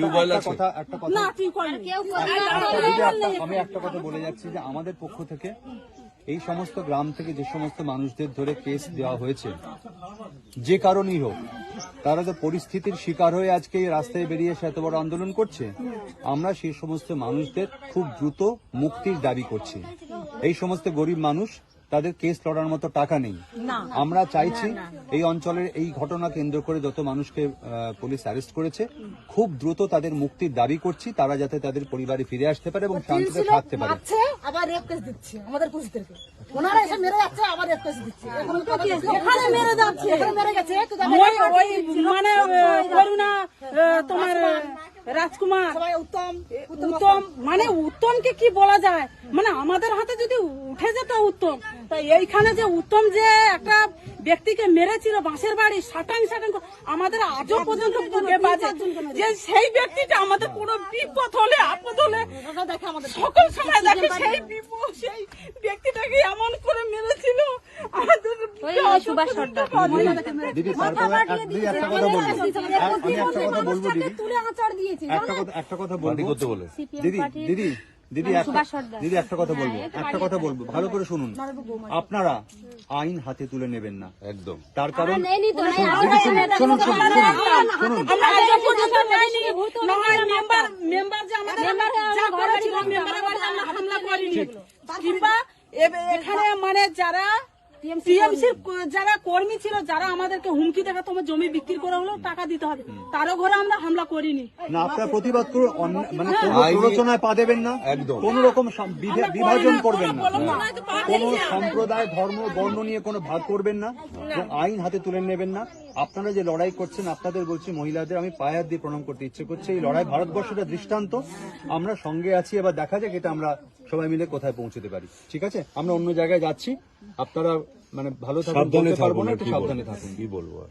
Tubewell একটা আছে? কথা একটা না কেউ আমি একটা কথা বলে যাচ্ছি যে আমাদের পক্ষ থেকে এই সমস্ত গ্রাম থেকে যে সমস্ত মানুষদের ধরে কেস দেওয়া হয়েছে যে কারণেই হোক তারা তো পরিস্থিতির শিকার হয়ে আজকে এই রাস্তায় বেরিয়ে এসে এত বড় আন্দোলন করছে আমরা সেই সমস্ত মানুষদের খুব দ্রুত মুক্তির দাবি করছি। এই সমস্ত গরিব মানুষ তাদের কেস লড়ার মতো টাকা নেই। আমরা চাইছি এই অঞ্চলের এই ঘটনা কেন্দ্র করে যত মানুষকে পুলিশ অ্যারেস্ট করেছে খুব দ্রুত তাদের মুক্তির দাবি করছি তারা যাতে তাদের পরিবারে ফিরে আসতে পারে এবং শান্তিতে থাকতে পারে। আবার রেপ কেস দিচ্ছে আমাদের পুলিশদেরকে। ওনারা এসে মেরে যাচ্ছে আবার রেপ কেস দিচ্ছে। এখানে মেরে যাচ্ছে? এখানে মেরে গেছে তো ওই ওই মানে করুণা তোমার রাজকুমার। উত্তম উত্তম মানে উত্তমকে কি বলা যায়? মানে আমাদের হাতে যদি উঠে যেত উত্তম তা এইখানে যে উত্তম যে একটা ব্যক্তিকে মেরেছিল বাঁশের বাড়ি সাটাং সাটাং আমাদের আজও পর্যন্ত বুকে বাজে। যে সেই ব্যক্তিটা আমাদের কোনো বিপদ হলে আপদ হলে আমাদের সকল সময় দেখে সেই বিপদ সেই ব্যক্তিটাকে এমন করে মেরেছিল। আমাদের দিদি দিদি একটা কথা বলব। এক- আমি একটা কথা বলব দিদি। তুলে আচার দিয়েছে একটা কথা একটা কথা পার্টি বলব করতে বলে। দিদি দিদি দিদি একটা সুভাষ সর্দার। দিদি একটা কথা বলব একটা কথা বলব। ভালো করে শুনুন। আপনারা আইন হাতে তুলে নেবেন না। একদম। তার কারণ শুনুন শুনুন শুনুন কিংবা এখানে মানে যারা টিএমসির যারা কর্মী ছিল যারা আমাদেরকে হুমকি দেখা তোমার জমি বিক্রি করা হলেও টাকা দিতে হবে। তারও ঘরে আমরা হামলা করিনি। না আপনারা প্রতিবাদ করে অন্য- মানে প্ররোচনায় পা দেবেন না একদম। কোন রকম বিভাজন করবেন না। কোন সম্প্রদায় ধর্ম বর্ণ নিয়ে কোনো ভাগ করবেন না আইন হাতে তুলে নেবেন না। আপনারা যে লড়াই করছেন আপনাদের বলছি মহিলাদের আমি পায়ে হাত দিয়ে প্রণাম করতে ইচ্ছে করছে। এই লড়াই ভারতবর্ষের দৃষ্টান্ত। আমরা সঙ্গে আছি এবার দেখা যাক এটা আমরা সবাই মিলে কোথায় পৌঁছতে পারি। ঠিক আছে? আমরা অন্য জায়গায় যাচ্ছি। আপনারা মানে ভালো থাকুন সাবধানে বলতে পারব না একটু সাবধানে থাকুন। কি বলব আর?